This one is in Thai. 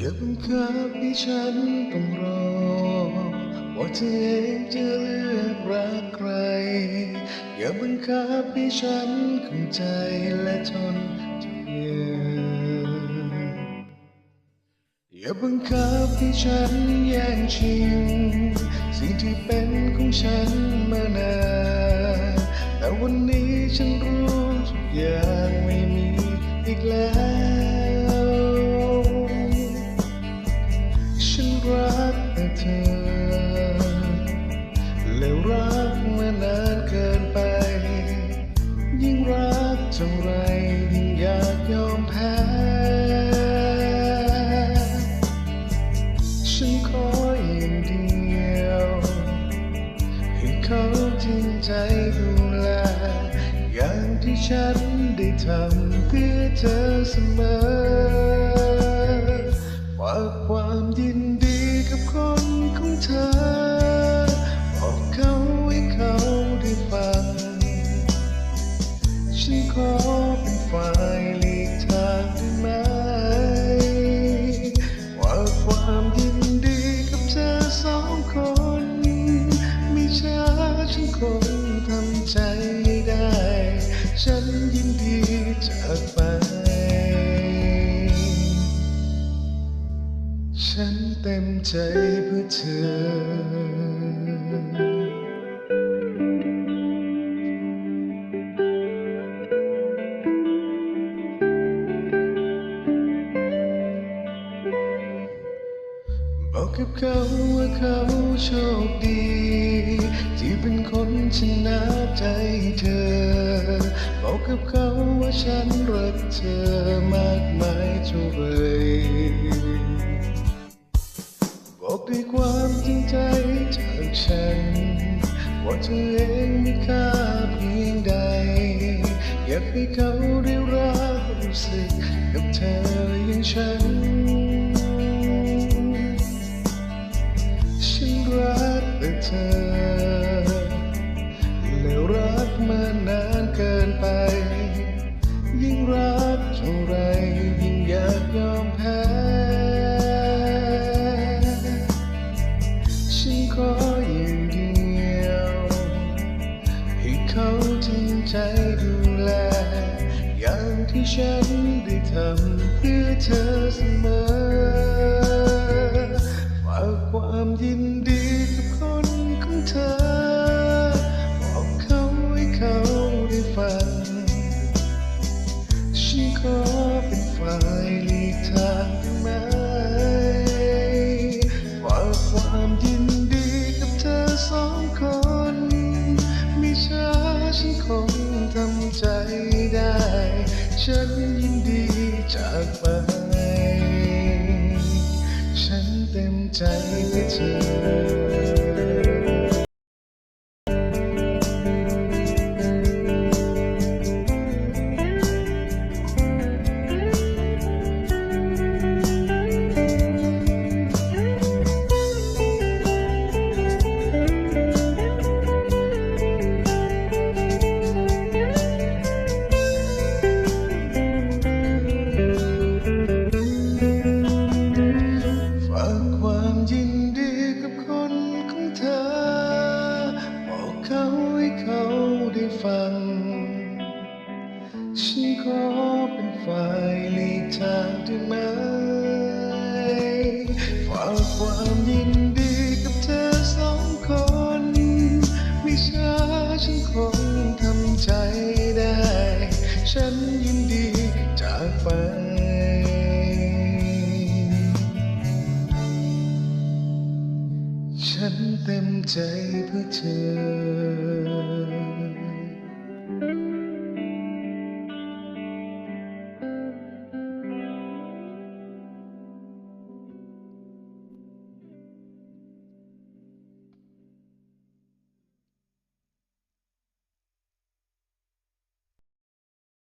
ยังคับให้ฉันต้องรอ ว่าเธอเองจะเลือกรักใคร อย่าบังคับให้ฉันเข้าใจและทนทุกอย่างอย่าบังคับให้ฉันแย่งชิง สิ่งที่เป็นของฉัน ฉันขออย่างเดียว ให้เขาจริงใจดูแล อย่างที่ฉันได้ทำเพื่อเธอเสมอฝากความยินดีกับคนของเธอ ฉันยินดีจากไป ฉันเต็มใจเพื่อเธอ กกับเขาว่าเขาโชคดี ที่เป็นคนชนะใจเธอ บอกกับเขาว่าฉันรักเธอมากมายเท่าไรบอกด้วยความจริงใจจากฉัน ว่าเธอเองมีค่าเพียงใด อยากให้เขาได้รับรู้สึกกับเธออย่างฉัน อ แล้วรักมานานเกินไป ยิ่งรักเท่าไรยิ่งอยากยอมแพ้ ฉันขออย่างเดียว ให้เขาจริงใจดูแล อย่างที่ฉันได้ทำเพื่อเธอเสมอฝากความยินดี เธอ บอกเขาให้เขาได้ฟัง ฉันขอเป็นฝ่ายหลีกทางได้ไหมฝากความยินดีกับเธอสองคน ไม่ช้าฉันคงทำใจได้ ฉันยินดีจากไป ฉันเต็มใจเพื่อเธอ ฉันขอเป็นฝ่ายหลีกทางได้ไหมฝากความยินดีกับเธอสองคน ไม่ช้าฉันคงทำใจได้ ฉันยินดีจากไปฉันเต็มใจเพื่อเธอ